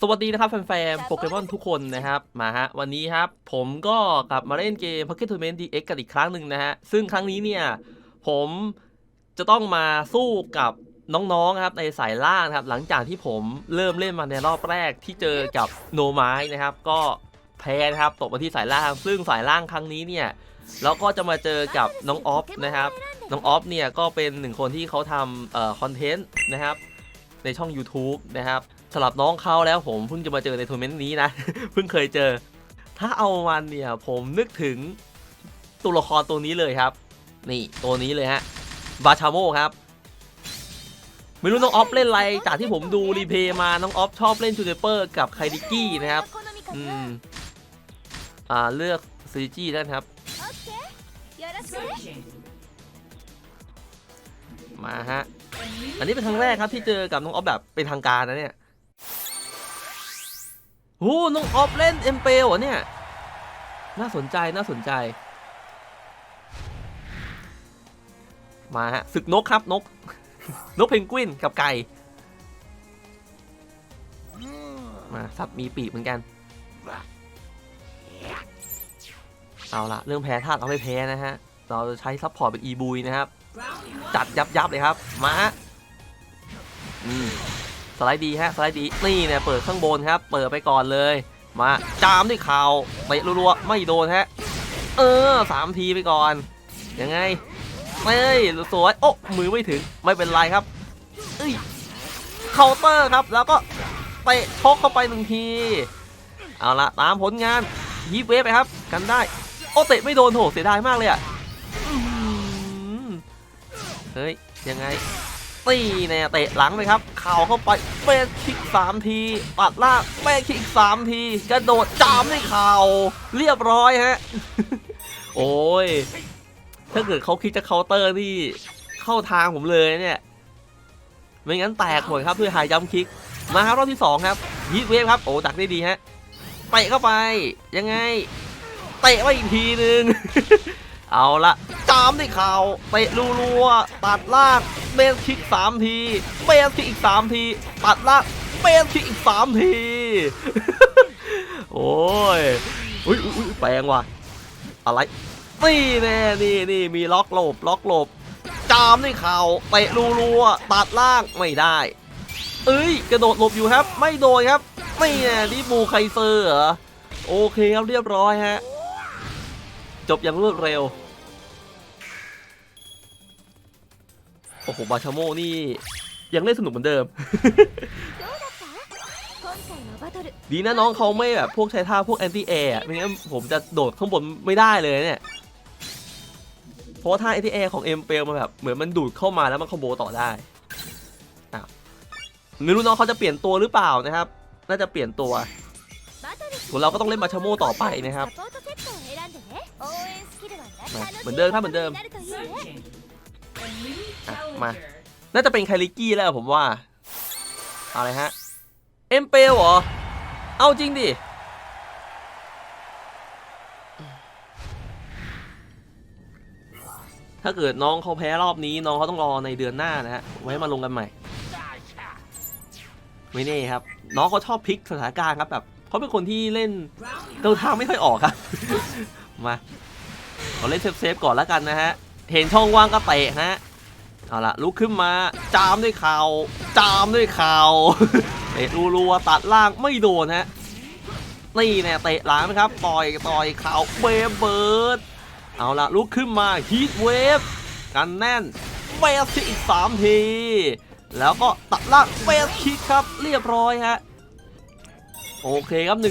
สวัสดีนะครับแฟนๆโปเกมอนทุกคนนะครับ มาฮะ วันนี้ครับ ผมก็กลับมาเล่นเกม Pocket Tournament DX กันอีกครั้งหนึ่งนะฮะ ซึ่งครั้งนี้เนี่ย ผมจะต้องมาสู้กับน้องๆครับในสายล่างนะครับ หลังจากที่ผมเริ่มเล่นมาในรอบแรกที่เจอกับโนไม้นะครับ ก็แพ้นะครับตกมาที่สายล่าง ซึ่งสายล่างครั้งนี้เนี่ยเราก็จะมาเจอกับน้องออฟนะครับ น้องออฟเนี่ยก็เป็นหนึ่งคนที่เขาทำเอ่อคอนเทนต์นะครับในช่อง YouTube นะครับ สำหรับน้องเขาแล้วผมเพิ่งจะมาเจอในทัวร์นาเมนต์นี้นะ เพิ่งเคยเจอ ถ้าเอามันเนี่ยผมนึกถึงตัวละครตัวนี้เลยครับ นี่ตัวนี้เลยฮะบาชาโมครับ ไม่รู้น้องออฟเล่นอะไร จากที่ผมดูรีเพย์มาน้องออฟชอบเล่นจูเนเปอร์กับไคดิกี้นะครับ อืม อ่าเลือกซีจี้ได้นะครับ มาฮะ อันนี้เป็นครั้งแรกครับที่เจอกับน้องออฟแบบเป็นทางการนะเนี่ย โอ้น้องออฟเล่นเอ็มเปลเหรอเนี่ย น่าสนใจน่าสนใจ มาฮะศึกนกครับนก นกเพนกวินกับไก่ มาสับมีปีกเหมือนกัน เอาละเรื่องแพ้ธาตุเราไม่แพ้นะฮะ เราจะใช้ซัพพอร์ตเป็นอีบุยนะครับ จัดยับยับเลยครับ มาอืม สไลด์ดีฮะสไลด์ดีนี่เนี่ยเปิดข้างบนครับ เปิดไปก่อนเลย มาจามด้วยเข่าเตะรัวๆไม่โดนฮะเออสามทีไปก่อนยังไงเฮ้ยสวยโอ้มือไม่ถึงไม่เป็นไรครับเอ้ยเคาน์เตอร์ครับ แล้วก็เตะชกเข้าไปหนึ่งทีเอาละตามผลงานยีบเวฟไปครับ กันได้ โอ้เตะไม่โดนโถเสียดายมากเลยอะเฮ้ยยังไง ตีเนี่ยเตะหลังเลยครับ เข่าเข้าไปเบสคิกสามทีปัดล่างเบสคิกสามทีกระโดดจามด้วยเข่าเรียบร้อยฮะ โอ้ย ถ้าเกิดเขาคิดจะเคาน์เตอร์นี่เข้าทางผมเลยเนี่ย ไม่งั้นแตกหมดครับด้วยหายจัมคิก มาครับรอบที่2ครับยีดเวฟครับ โอ้ดักได้ดีฮะเตะเข้าไปยังไงเตะไปอีกทีนึง เอาละจามด้วยเข่าเตะรัวๆตัดล่าง เบสคิกสามที เบสคิกอีกสามที ตัดล่างเบสคิกอีกสามที โอ้ยอุ้ยอุ้ยแปลงว่ะ อะไร นี่แน่นี่นี่มีล็อกหลบ ล็อกหลบ จามด้วยเข่าเตะรัวๆ ตัดล่างไม่ได้ เอ้ย กระโดดหลบอยู่ครับ ไม่โดนครับ ไม่แน่นี่บูไคเซอร์เหรอ โอเคครับเรียบร้อยฮะ จบอย่างรวดเร็ว โอ้โห บาชาโมนี่ ยังเล่นสนุกเหมือนเดิม ดีนะน้องเขาไม่แบบพวกใช้ท่าพวกแอนตี้แอร์ไม่งั้นผมจะโดดข้างบนไม่ได้เลยเนี่ย เพราะว่าท่าแอนตี้แอร์ของเอ็มเปลมันแบบเหมือนมันดูดเข้ามาแล้วมันคอมโบต่อได้อ้าวไม่รู้น้องเขาจะเปลี่ยนตัวหรือเปล่านะครับ น่าจะเปลี่ยนตัวส่วนเราก็ต้องเล่นบาชาโมต่อไปนะครับ เหมือนเดิมครับเหมือนเดิม อะมา น่าจะเป็นไคลิกี้แล้วผมว่าเอาเลยฮะ เอ็มเปลเหรอ เอาจริงดิ ถ้าเกิดน้องเขาแพ้รอบนี้ น้องเขาต้องรอในเดือนหน้านะฮะ ไว้มาลงกันใหม่ ไม่แน่ครับ น้องเขาชอบพลิกสถานการณ์ครับแบบเขาเป็นคนที่เล่นเดินทางไม่ค่อยออกครับ มาเราเล่นเซฟๆก่อนแล้วกันนะฮะ เห็นช่องว่างก็เตะฮะ เอาละลุกขึ้นมาจามด้วยเข่าจามด้วยเข่าเตะรัวๆตัดล่างไม่โดนฮะนี่แน่เตะหลังนะครับต่อยต่อยเข่าเวฟเบิร์ดเอาละลุกขึ้นมาฮีทเวฟกันแน่นเวฟที่อีก 3 ที แล้วก็ตัดล่างเวฟคิกครับเรียบร้อยฮะโอเคครับ 1-0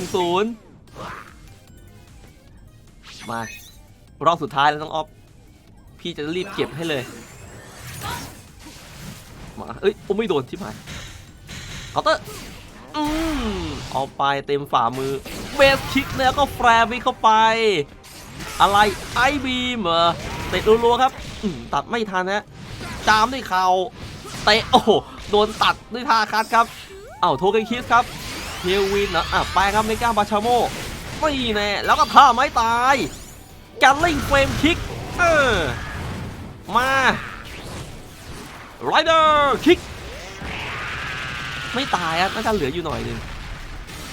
มารอบสุดท้ายแล้วน้องออฟ พี่จะรีบเก็บให้เลย มาเอ้ยโอ้ไม่โดนที่หมายเคาน์เตอร์อืมเอาไปเต็มฝ่ามือเบสคิกแล้วก็แฟร์วิเข้าไป อะไรไอบีมเหรอเตะรัวๆครับตัดไม่ทันฮะจามด้วยเข่าเตะโอ้โหโดนตัดด้วยท่าคัดครับ เอ้าโทเกนคิสครับเฮลวินนะอะไปครับเมกาบาชาโมไม่แน่แล้วก็ท่าไม้ตายการลิงเฟรมคิกเออมา ไรเดอร์คิกไม่ตายอะน่าจะเหลืออยู่หน่อยหนึง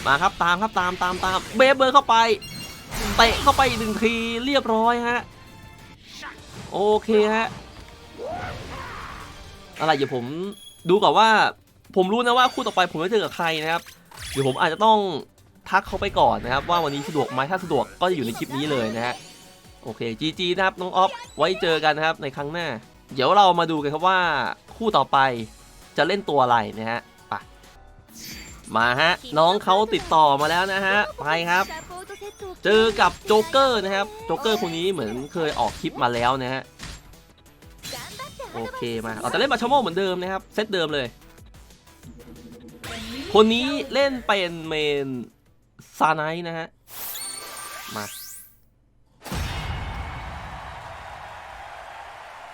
มาครับตามครับตามตามตามเบเบิร์เข้าไปเตะเข้าไปอีกหนึ่งทีเรียบร้อยฮะโอเคฮะอะไรเดี๋ยวผมดูก่อนว่า ผมรู้นะว่าคู่ต่อไปผมจะเจอกับใครนะครับเดี๋ยวผมอาจจะต้องทักเขาไปก่อนนะครับว่าวันนี้สะดวกไหมถ้าสะดวกก็จะอยู่ในคลิปนี้เลยนะฮะโอเคจีจีนะครับน้องออฟไว้เจอกันนะครับในครั้งหน้า เดี๋ยวเรามาดูกันครับว่าคู่ต่อไปจะเล่นตัวอะไรนะฮะไปมาฮะ น้องเขาติดต่อมาแล้วนะฮะ ไปครับ เจอกับโจ๊กเกอร์นะครับ โจ๊กเกอร์คนนี้เหมือนเคยออกคลิปมาแล้วนะฮะ โอเคมาเอาแต่เล่นมาชโมเหมือนเดิมนะครับ เซตเดิมเลย คนนี้เล่นเป็นเมนซาไนนะฮะ มา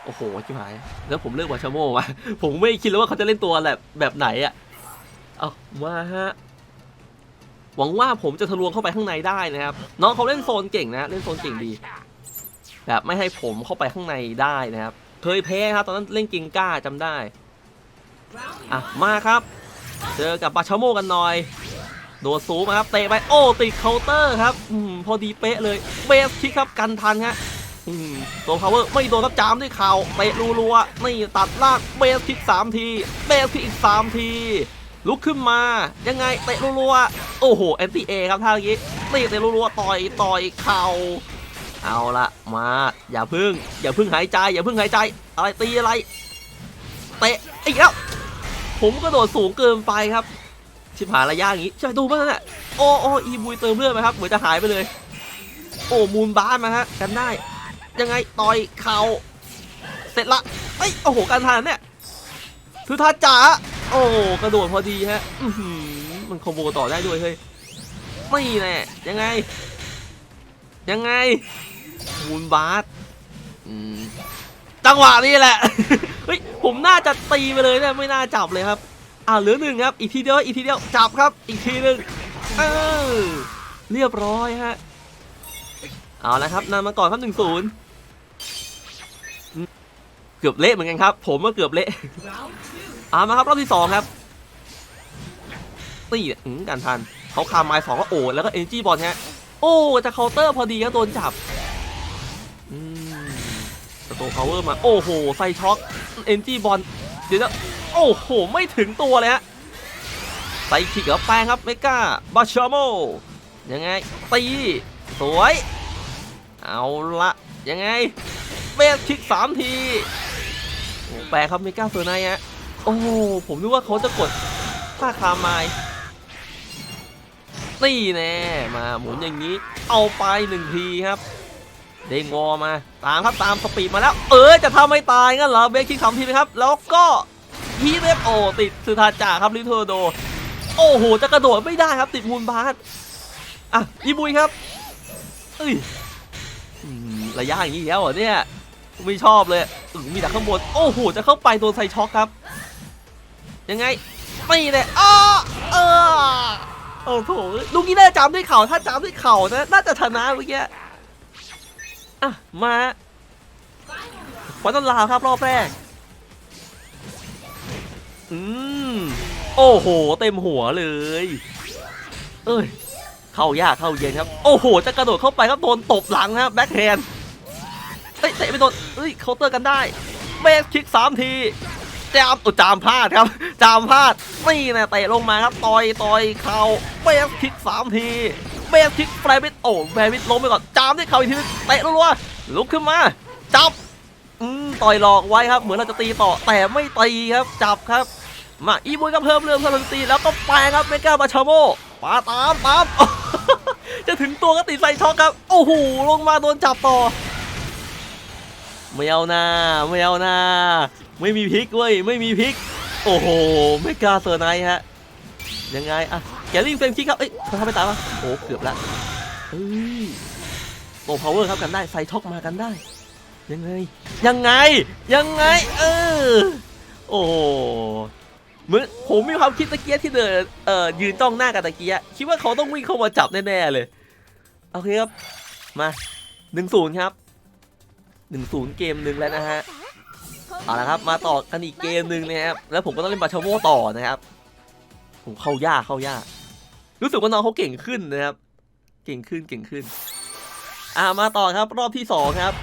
โอ้โหชิบหาย แล้วผมเลือกวาชาโมมาผมไม่คิดเลยว่าเขาจะเล่นตัวแบบแบบไหนอะเอามาฮะหวังว่าผมจะทะลวงเข้าไปข้างในได้นะครับ น้องเขาเล่นโซนเก่งนะ เล่นโซนเก่งดี แบบไม่ให้ผมเข้าไปข้างในได้นะครับ เคยแพ้ครับ ตอนนั้นเล่นก่งก้าจำได้ อะ มาครับ เจอกับบาชาโมกันหน่อย โดดสูงมาครับ เตะไป โอ้ ติดเคาน์เตอร์ครับอมพอดีเป๊ะเลย เบสคิกครับ กันทันฮะ ตัวพาวเวอร์ไม่โดนรับจามด้วยเข่าเตะรัวๆนี่ตัดล่างเบสคิกสามที เบสคิกอีกสามที ลุกขึ้นมายังไงเตะรัวๆโอ้โหแอนตี้เอครับท่าเมื่อกี้ตีเตะรัวๆต่อยต่อยเข่าเอาละมาอย่าพึ่ง อย่าพึ่งหายใจอย่าพึ่งหายใจอะไรตีอะไรเตะอีกแล้วผมกระโดดสูงเกินไปครับ ชิบหายระยะอย่างนี้จะดูบ้างนะโอ้โอ้อีบุยเติมเลือดไหมครับเหมือนจะหายไปเลย โอ้มูลบาสมาฮะกันได้ ยังไงต่อยเข่าเสร็จละเอ้ยโอ้โหการทานเนี่ยคือทาจ๋าโอ้กระโดดพอดีฮะอืมันคอมโบต่อได้ด้วยเฮ้ยไม่แน่ยังไง ยังไงมูลบาสอืมจังหวะนี้แหละเฮ้ยผมน่าจะตีไปเลยเนี่ยไม่น่าจับเลยครับอ่าเหลือหนึ่งครับ อีกทีเดียวอีกทีเดียวจับครับ อีกทีหนึ่งเออเรียบร้อยฮะเอาละครับนำมาก่อนครับหนึ่งศูนย์ เกือบเละเหมือนกันครับ ผมก็เกือบเละเอามาครับรอบที่สองครับตีอืมการทันเขาคามไม้สองก็โอ้แล้วก็เอ็นจีบอลฮะโอ้จะเคาน์เตอร์พอดีครับโดนจับอืมสโตพาวเวอร์มา โอ้โห ไซช็อคเอ็นจีบอลเดี๋ยวนะโอ้โห ไม่ถึงตัวเลยฮะไซคิกกับแปงครับเมกาบาชาโมยังไง ตี สวย เอาละยังไงเบสคิกสามที โอ้แปลครับเมกาเซอร์ไนฮะโอ้ผมนึกว่าเขาจะกดท่าคามไมายนี่แน่มาหมุนอย่างนี้ เอาไปหนึ่งทีครับเด้งวอมา ตามครับตามสปีดมาแล้ว เออจะทำไม่ตายงั้นเหรอเบรกคิกสามทีไหมครับ แล้วก็ฮีเวฟโอติดสุธาจ่าครับลิโทโด โอ้โห จะกระโดดไม่ได้ครับติดมูลบาสอะอีบุยครับเอ้ยระยะอย่างนี้แล้วเหรอเนี่ย ไม่ชอบเลยอืมมีแต่ข้างบน โอ้โห จะเข้าไปโดนไซช็อกครับ ยังไงไม่เลยอ้อเออโอ้โหลูกนี้น่าจะจำด้วยเข่าถ้าจำด้วยเข่านะน่าจะชนะเมื่อกี้อะ มาฟันต้นลาวครับรอบแรก อืม โอ้โห เต็มหัวเลย เอ้ย เข้ายากเข้าเย็นครับ โอ้โห จะกระโดดเข้าไปครับโดนตบหลังนะครับแบ็คแฮนด์ เอ้ยเตะไปโดนเอ้ยเคาน์เตอร์กันได้เบสคิกสามทีจามอุจามพลาดครับ จามพลาดนี่นะเตะลงมาครับต่อยต่อยเข่าเบสคิกสามทีเบสคิกแฟร์บิทโอ้แฟร์บิทล้มไปก่อนจามด้วยเข่าอีกทีนึงเตะรัวๆลุกขึ้นมาจับอืมต่อยหลอกไว้ครับ เหมือนเราจะตีต่อแต่ไม่ตีครับจับครับ มาอีบุยก็เพิ่มเรื่องพลังตีแล้วก็แปลครับเมกาบาชาโมปาตามตามจะถึงตัวก็ติดไฟช็อกครับ โอ้โหลงมาโดนจับต่อ ไม่เอาหน้าไม่เอาหน้า ไม่มีพลิกเว้ยไม่มีพลิก โอ้โหเมกาเซอร์ไนฮะยังไงอะแกลิงเฟรมคิกครับเอ้ยเขาทำไม่ตายปะโอ้เกือบละเฮ้ยโตพาวเวอร์ครับกันได้ไฟช็อกมากันได้ ยังไง ยังไงยังไง เออโอ้เหมือนผมมีความคิดตะเกียที่เดินเอ่อยืนจ้องหน้ากับตะเกียคิดว่าเขาต้องวิ่งเข้ามาจับแน่ๆเลยโอเคครับมาหนึ่งศูนย์ครับ หนึ่งศูนย์เกมหนึ่งแล้วนะฮะเอาละครับมาต่อกันอีกเกมหนึ่งนะครับแล้วผมก็ต้องเล่นบาชาโมต่อนะครับผมเข้ายากเข้ายากรู้สึกว่าน้องเขาเก่งขึ้นนะครับ เก่งขึ้นเก่งขึ้น อ่ามาต่อครับรอบที่สองครับ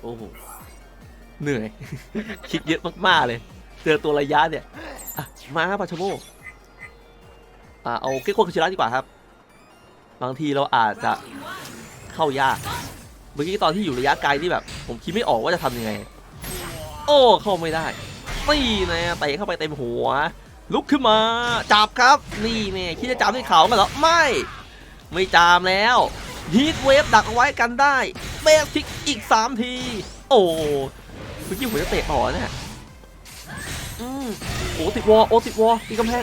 โอ้โหเหนื่อย คิดเยอะมากๆเลย เจอตัวระยะเนี่ยมาครับปาชโมอ่าเอาเก้โคคุชิระดีกว่าครับ บางทีเราอาจจะเข้ายาก เมื่อกี้ตอนที่อยู่ระยะไกลที่แบบ ผมคิดไม่ออกว่าจะทำยังไง โอ้เข้าไม่ได้นี่นะเตะเข้าไปเต็มหัว ลุกขึ้นมา จับครับ นี่แน่คิดจะจับด้วยเขากันเหรอ ไม่ ไม่จามแล้วฮีทเวฟดักเอาไว้กันได้เบสทิกอีก 3 ที โอ้เมื่อกี้ผมจะเตะต่อเนี่ยอืมโอ้ติดวอลโอ้ติดวอลตีกำแพง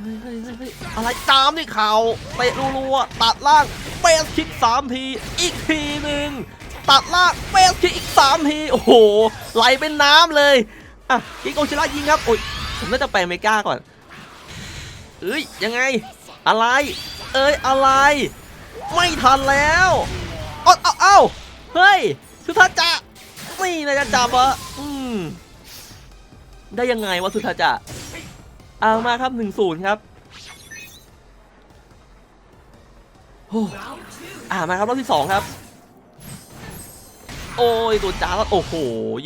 เฮ้ยเฮ้ยเฮ้ยอะไรจามด้วยเขาเตะรัวๆตัดล่างเบสคิก3ที อีกทีหนึ่งตัดล่างเบสคิกอีก3ที โอ้โห ไหลเป็นน้ำเลย อะกิโอชิระยิงครับโอ้ยผมน่าจะไปเมกาก่อนเอ้ยยังไง อะไร เอ้ยอะไร ไม่ทันแล้วเอ้าเอ้าเอ้าเฮ้ยสุธาจะนี่นะจะจับเหรออืมได้ยังไงวะสุธาจะ เอามาครับหนึ่งศูนย์ครับโอ้อ่ามาครับรอบที่สองครับ โอ้ยตัวจ้าโอ้โห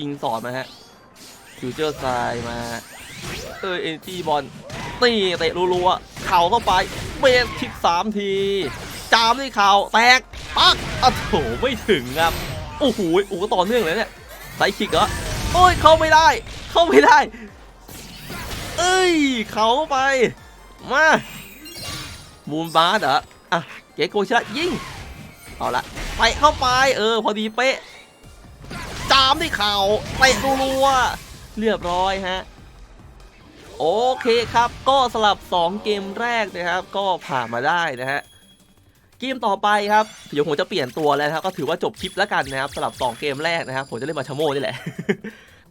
ยิงสอดมาฮะฟิวเจอร์ไซด์มา เออเอ็นจีบอลนี่เตะรัวๆเข่าเข้าไปเบสคิกสามที จามด้วยเข่าแตกปักอ้โถไม่ถึงครับ โอ้โหโอ้โหต่อเนื่องเลยเนี่ยไซคิกเหรอโอ้ยเข้าไม่ได้ เข้าไม่ได้ เอ้ย เข่าไป มามูนบาร์เหรออะเกโกชิระยิงเอาละไปเข้าไปเออ พอดีเป๊ะ จามด้วยเข่าเตะรัวเรียบร้อยฮะ โอเคครับ ก็สลับ 2 เกมแรกนะครับ ก็ผ่านมาได้นะฮะเกมต่อไปครับเดี๋ยวผมจะเปลี่ยนตัวแล้วนะครับ ก็ถือว่าจบคลิปแล้วกันนะครับสลับ 2 เกมแรกนะครับ ผมจะเล่นมาชโมนี่แหละ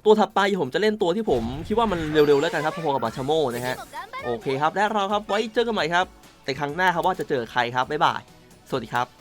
ตัวถัดไปผมจะเล่นตัวที่ผมคิดว่ามันเร็วๆแล้วกันครับพอๆกับบาชโมนะฮะโอเคครับและเราครับไว้เจอกันใหม่ครับ แต่ครั้งหน้าครับว่าจะเจอใครครับบ๊ายบายสวัสดีครับ